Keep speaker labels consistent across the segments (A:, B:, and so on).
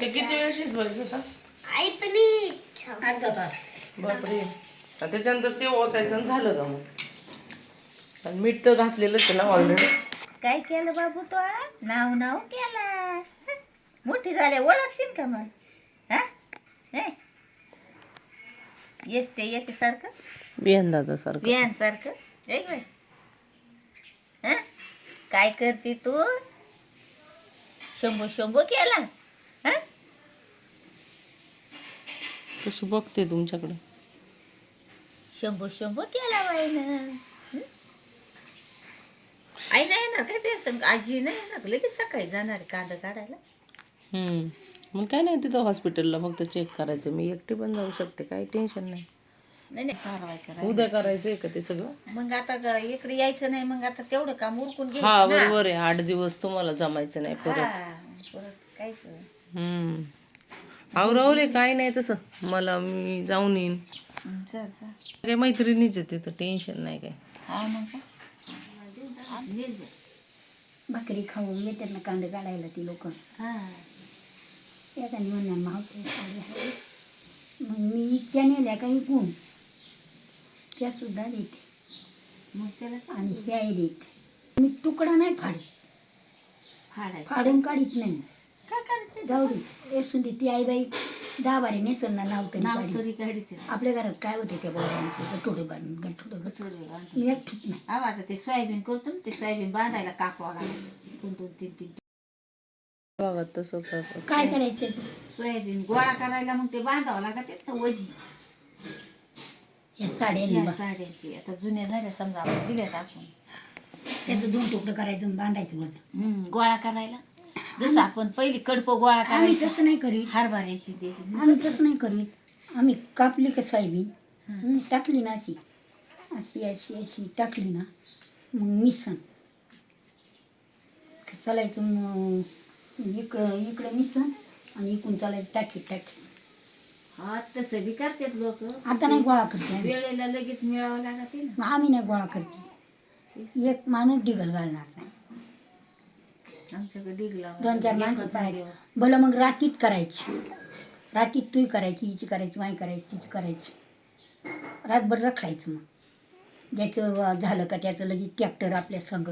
A: ते किती वेळ शिजवायचं होता
B: आई पण इच्छा.
C: अर्धा तास
A: बापरे. आणि त्याच्यानंतर ते ओतायचं आणि झालं का मग? आणि मीठ तर घातलेलंच आहे ना ऑलरेडी
C: काय केलं बाबू तो? नाव नाव केला. मोठी झाले ओळखशील का मग? हा? हे? येस ते येस सारखं?
A: बियान दादा सारखं.
C: बियान सारखं? एक बाय हा? काय करते तू? शंभो शंभो केला? हा?
A: कशी बघते तुमच्याकडे.
C: शंभो शंभो केला बाईनं. हं? आई नाही येणार काय ते संग आजी नाही येणार लगेच सकाळी जाणार आहे कांदा काढायला.
A: हम्म. मग काय नाही तिथं हॉस्पिटलला फक्त चेक करायचं. मी एकटी पण जाऊ शकते. काही टेन्शन नाही.
C: नाही नाही. राहिलं.
A: उद्या करायचंय का ते सगळं?
C: मग आता ग- इकडे यायचं नाही. मग आता तेवढं काम उरकून
A: हा
C: घ्यायचं ना.
A: बरोबर आहे. आठ दिवस तुम्हाला जमायचं नाही परत
C: हा, परत. कायच
A: हम्म आवरावले काय नाही तसं. मला मी जाऊन येईन.
C: चल चल
A: काही मैत्रिणीच आहे तिथं टेन्शन नाही काय
C: हा दे.
D: भाकरी खाऊन येते ना कांदे काढायला ती लोक.
C: हा.
D: एखादी म्हणणार मावशी साडी आहे. मग मी इच्छा नेल्या काही कोण. त्या सुद्धा देते.
C: मग त्याला काय?
D: आणि ह्याही देते. मी तुकडा नाही
C: फाडायचं.
D: फाडून काढीत नाही.
C: काय करायचं?
D: जाऊ दे. एसून दे ती आईबाई दहा बारी नेसल ना नाव तरी
C: नाव
D: काढी
C: तरी काढते.
D: आपल्या घरात काय होते त्या बोळ्यांचे गठोडे बांधून गठोडे गठोडे. मी एकटीच नाही.
C: हा आता ते सोयाबीन करतो ना ते सोयाबीन बांधायला कापावं लागतं. दोन दोन तीन तीन.
A: बघा तसं करतात
D: काय करायचं?
C: सोयाबीन गोळा करायला मग ते बांधावं लागत त्याचं वजी.
D: या साड्यांनी
C: या
D: बा-
C: साड्याची. आता जुन्या झाल्या समजा आपण दिल्या टाकून.
D: त्याचं दोन तुकडं करायचं आणि बांधायचं
C: हम्म, गोळा करायला. जसं आपण पहिली कडपं गोळा
D: आम्ही
C: करायची
D: तसं नाही करीत.
C: हरभऱ्याची द्यायची
D: आम्ही तसं नाही करीत. आम्ही कापली का सायबीन? हं, टाकली ना अशी. अशी अशी अशी टाकली ना. मग मिसण चालायचं मग इकडं इकडं मिसण आणि इकडून चालायचं टाकी टाकी
C: हा तसं बी करतात लोक.
D: आता नाही गोळा करते आम्ही.
C: वेळेला लगेच मिळावं लागते ना.
D: आम्ही नाही गोळा करते. एक माणूस डिगल घालणार नाही. दोन चार माणसं पाहायचे भलं मग रातीत करायची. रातीत तुही करायची हिची करायची माई करायची तिची करायची. रातभर रखडायचं मग. ज्याचं झालं का त्याचं लगेच ट्रॅक्टर आपल्या संग.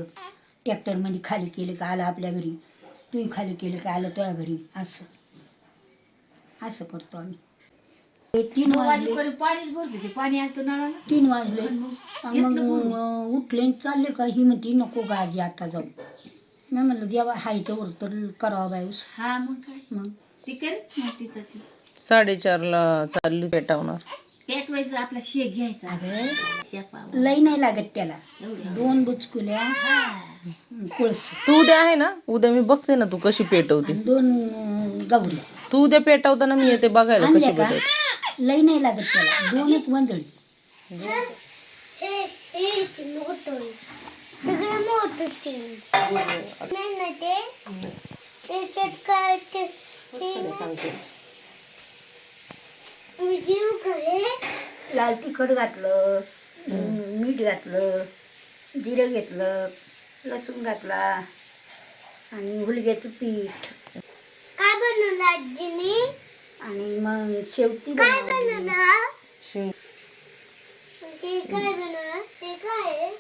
D: ट्रॅक्टरमध्ये खाली केलं का आलं आपल्या घरी. तुम्ही खाली केलं का आलं तुझ्या घरी. असं. असं करतो आम्ही. ते तीन वाजले.
C: पाणीच भरते ते. पाणी आलं नळाला.
D: तीन वाजले. मग उठले चालले का? ही म्हणते नको का आजी आता जाऊ. नाही म्हणलं जेव्हा हाय तर तर करावा बायूस
C: हा मग काय
D: मग
C: ती करेल मग तिचं ती
A: साडेचारला चालली पेटावणार
C: पेटवायचं आपला शेक घ्यायचा
D: अगं लई नाही लागत त्याला दोन बुचकुल्या कोळस
A: तू उद्या आहे ना उद्या मी बघते ना तू कशी पेटवते
D: दोन अं,
A: तू उद्या पेटवताना मी येते बघायला कशी
D: का
A: पेटवते
D: लई नाही लागत त्याला दोनच वंजळी
B: हे मोठं सगळं मोठं नाही ना ते त्याच्यात काय ते
A: सांगते
B: मी घेऊ का हे
D: लाल तिखट घातलं मीठ घातलं जिरं घेतलं लसूण घातला आणि हुलग्याचं पीठ.
B: काय बनवलं आजीने
D: आणि मग शेवटी
B: काय
D: बनवली.
B: बनवलं?
A: शिव
B: ते काय बनवलं? ते काय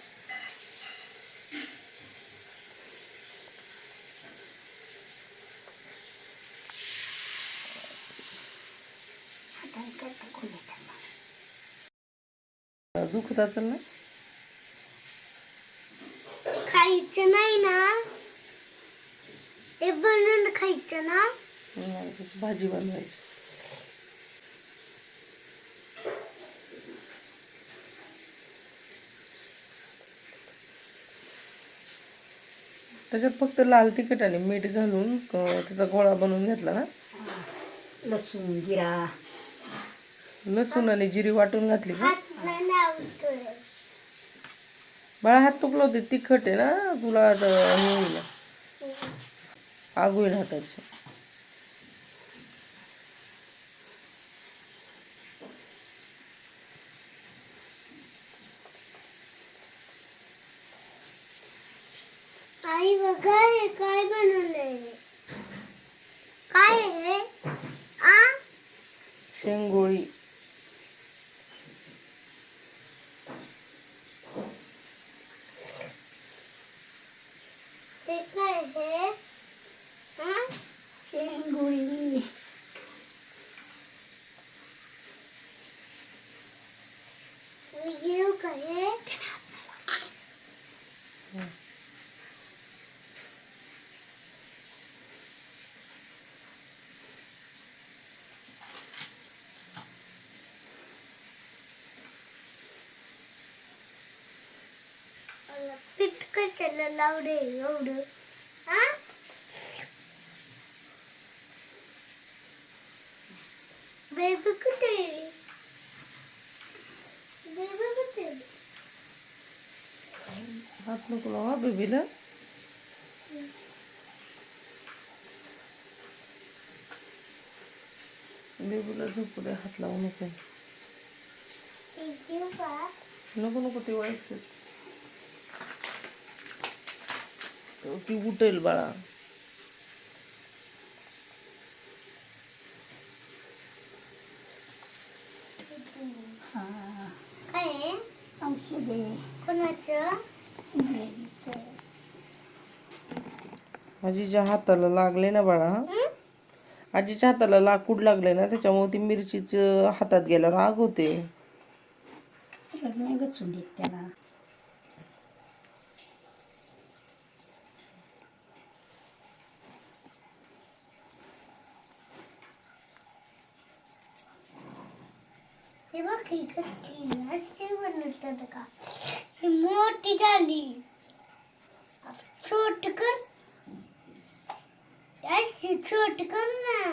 B: आहे?
A: दुखत असेल ना?
B: खायचं नाही ना. ते बनवून खायचं ना.
A: नाही, भाजी बनवायची. त्याच्यात फक्त लाल तिखट आणि मीठ घालून त्याचा गोळा बनवून घेतला ना?
D: लसूण जिरा
A: लसूण आणि जिरी वाटून घातली का बाळा हात तुकला होते तिखट आहे ना तुला हे होईल. आग होईल हाताची
B: आई बघा हे काय बनवलंय? काय आहे? आ?
A: शेंगोळी
B: ते काय आहे आ
D: शेंगोळी
B: मी घेऊ काय आहे? मला पीठ कशाला लावले एवढं. हा? बेबी कुठे बेबी कुठे
A: हात नको लावा बेबीला. बेबीला झोपू दे हात लावू नको. नको नको ते व्हायचं ती उठेल बाळा.
D: हा.
A: आजीच्या हाताला लागले ना बाळा
B: हं?
A: आजीच्या हाताला लाकूड लागले ना त्याच्यामुळे ती मिरचीच हातात गेल्यावर आग होते.
D: त्याला.
B: हे कसली अशी बनवतात का? ही मोठी झाली. छोट कर. अशी छोट कर ना.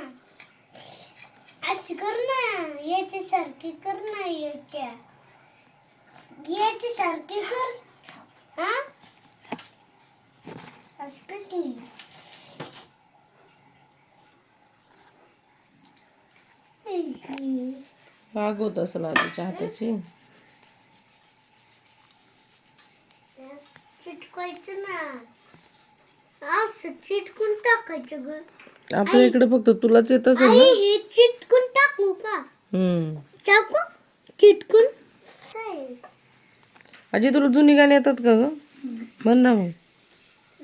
B: अशी कर ना. याच्यासारखी कर ना याच्या. याच्यासारखी कर. हा? अशी कसली
A: आग होत असेल आजीच्या हाताची.
B: चिटकायचं ना. असं चिटकून टाकायचं ग.
A: आपल्या इकडे फक्त तुलाच येत असेल ना?
B: हे चिटकून टाकू का?
A: हम्म.
B: टाकू? चिटकून?
A: आजी तुला जुनी गाणी येतात का ग? म्हण ना मग.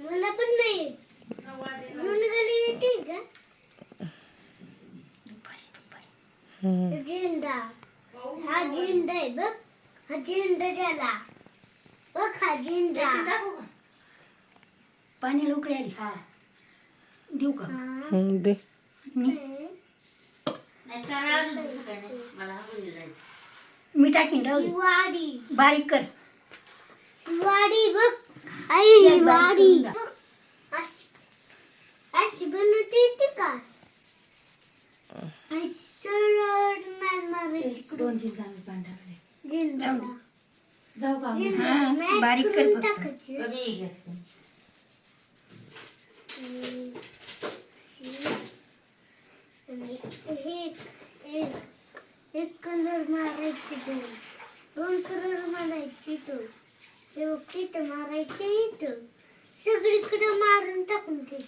B: मला पण नाही दोन गाडी येते का
A: हम्म.
B: झेंडा हा झेंडा आहे बघ. हा झेंडा झाला बघ हा झेंडा
D: पाण्याला उकळी आली. देऊ का?
B: हा.
A: हम्म, दे.
D: मी. टाकीन राहू
B: ही
D: दे.
B: वाडी
D: बारीक कर.
B: वाडी बघ. आई वाडी. बघ. अशी अशी येते का आई सरळ मॅन मारायची
D: दोन तीन चांगले पाणी टाकले
B: झेंडाला
D: जाऊ का
B: झेंडा
D: हा,
B: मॅच
D: बारीक कर फक्त.
B: एक एक एक कलर मारायचे दोन दोन कलर मारायचे दोन हे तिथं मारायचे इथं सगळीकडे मारून टाकून ते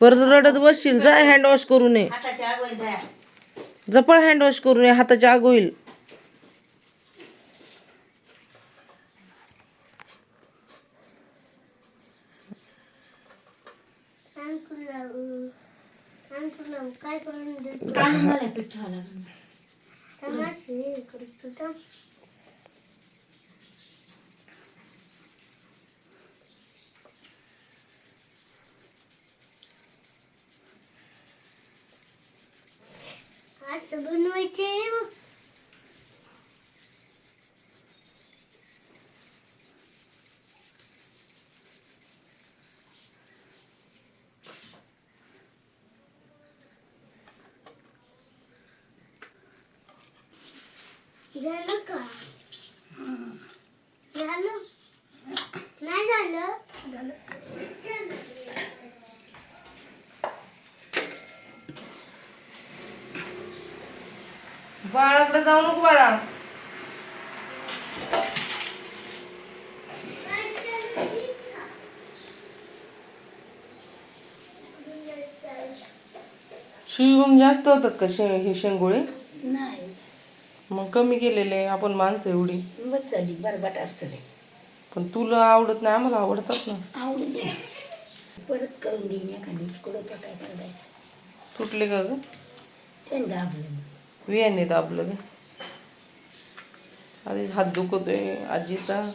A: परत रडत बसशील. जा हँड वॉश करू नये. वॉश करू नये हाताची आग होईल.
B: काय करून देतो तमाशे हे करतो तर असं बनवायचे बघ झालं का झालं नाही झालं झालं
A: बाळाकडे जाऊ नको बाळा. शिवून जास्त होतात का शे हे शेंगोळे?
D: नाही.
A: मग कमी केलेले आपण माणसं एवढी.
D: बरबाट असतं रे
A: पण तुला आवडत नाही आम्हाला आवडतात ना.
D: आवडून दे. परत करून देईन एखादी कुठं
A: तुटले का ग?
D: त्याने दाबलं
A: वियाने दाबलं ग. आधी हात दुखतोय. आजीचा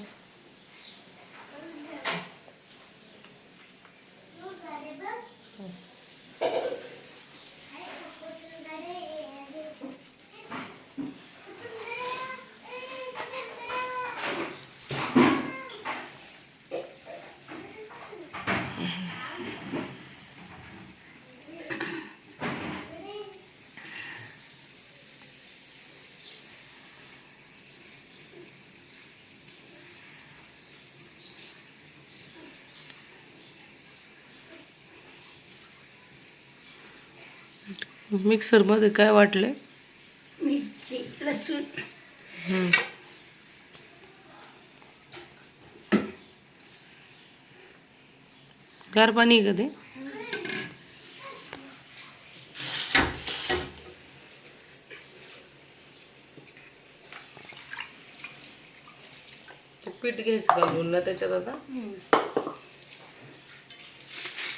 A: मिक्सरमध्ये काय वाटलंय
D: मिरची लसूण.
A: गार पाणी आहे का ते? ते पीठ घ्यायचं घालून ना त्याच्यात आता?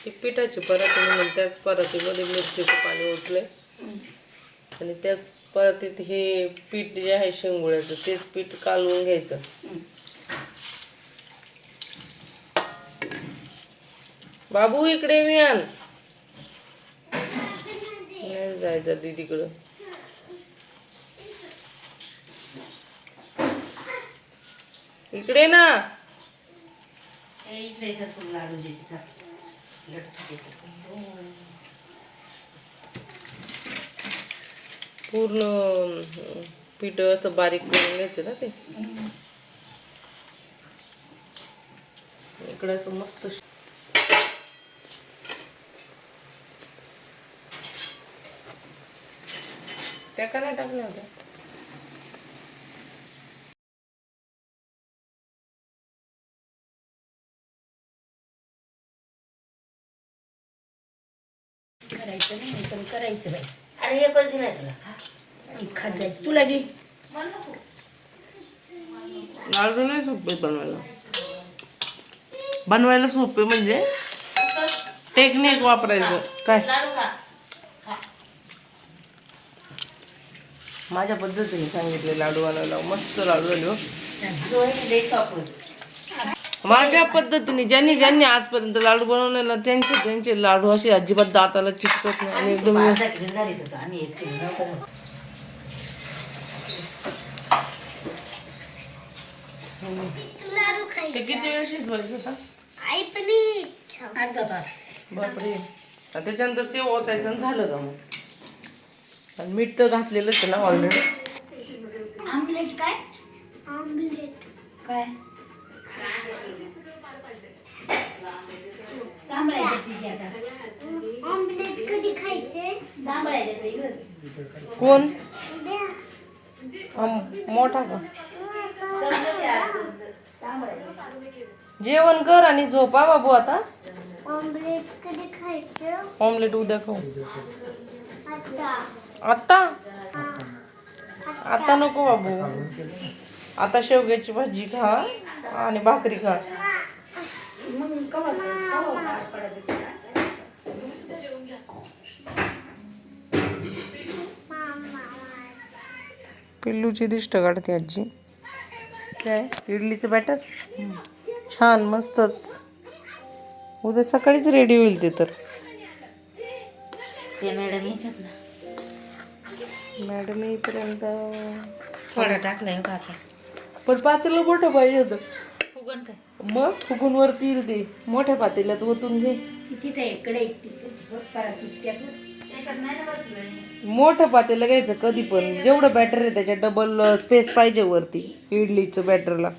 A: एक पिठाची पराती म्हणून त्याच परातीमध्ये मिरचीचं पाणी ओतले आणि त्याच परातीत हे पीठ जे आहे शेंगुळ्याचं तेच पीठ कालवून घ्यायचं. बाबू इकडे मी आण. नाही जायचं दीदीकडं. इकडे ना.
C: इकडे
A: पूर्ण पीठ असं बारीक करून घ्यायचं ना ते? इकडे असं मस्त त्या का नाही टाकल्या होत्या.
D: करायचं नाही पण करायचं बाई.
C: अरे एकच दिलाय तुला.
D: आणि खात जायचं तुला घे
A: लाडू नाही सोपे बनवायला. बनवायला सोपे म्हणजे टेक्निक वापरायचं. काय? माझ्या पद्धतीने सांगितले लाडू बनवायला. मस्त लाडू झाले हो. माझ्या पद्धतीने ज्यांनी ज्यांनी आजपर्यंत लाडू बनवलेला त्यांचे त्यांचे लाडू असे अजिबात दाताला चिकटत नाही आणि एकदम ते किती वेळ शिजवायचं होता बापरे. त्याच्यानंतर ते ओतायचं आणि झालं का मग? आणि मीठ तर घातलेलंच आहे ना ऑलरेडी
D: आमलेट काय?
B: आमलेट
D: काय? तांबळ्या देते आता.
B: आमलेट कधी खायचे?
D: तांबळ्या देते ग.
A: कोण?
B: उद्या.
A: मोठा का
D: तांबळ्या
A: जेवण कर आणि झोपा बाबू आता.
B: आमलेट कधी खायचं?
A: ऑमलेट उद्या खाऊ.
B: आता
A: आता
B: हा.
A: आता नको बाबू. आता शेवग्याची भाजी खा आणि भाकरी खा.
D: मग कवा कवा पार पडत ते ना?
B: मामा
A: पिल्लूची दिष्ट काढते आजी. काय? इडलीचं बॅटर? छान मस्तच. उद्या सकाळीच रेडी होईल ते तर.
C: ते मॅडम याच्यात ना.
A: मॅडम येईपर्यंत
C: थोडं टाकलंय का आता.
A: पण पातेलं मोठं पाहिजे होतं.
C: फुगण काय?
A: मग फुगून वरती येईल ते मोठ्या पातेल्यात ओतून घे.
D: किती ते इकडे
A: मोठं पातेलं घ्यायचं कधी पण. जेवढं बॅटर आहे त्याच्यात डबल स्पेस पाहिजे वरती इडलीचं बॅटरला